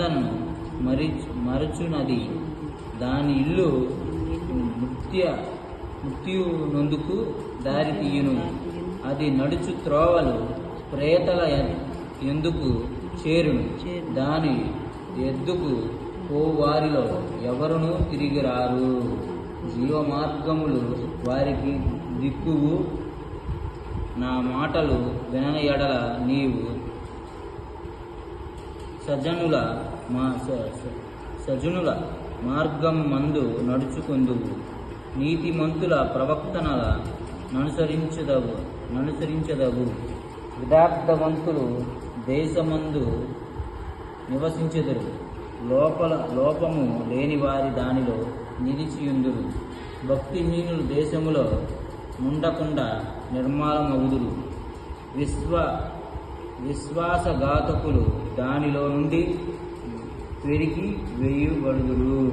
నిబంధనను మరి మరచునది. దాని ఇల్లు ముత్య మృత్యునందుకు దారి తీయును. అది నడుచు త్రోవలు ప్రేతల ఎందుకు చేరును? దాని ఎద్దుకు పోవారిలో ఎవరునూ తిరిగి రారు. వారికి దిక్కువు. నా మాటలు వినని ఎడల నీవు సజనుల మా స- సజనుల మార్గం మందు నడుచుకుందువు. నీతిమంతుల ప్రవక్తనల ననుసరించదవు ననుసరించదవు. యథార్థవంతులు దేశమందు నివసించెదరు. లోపల లోపము లేని వారి దానిలో నిలిచియుందురు. భక్తిహీనులు దేశములో ఉండకుండా నిర్మాలమవుదురు విశ్వ విశ్వాసఘాతకులు దానిలో నుండి పెరిగి వేయబడుదురు.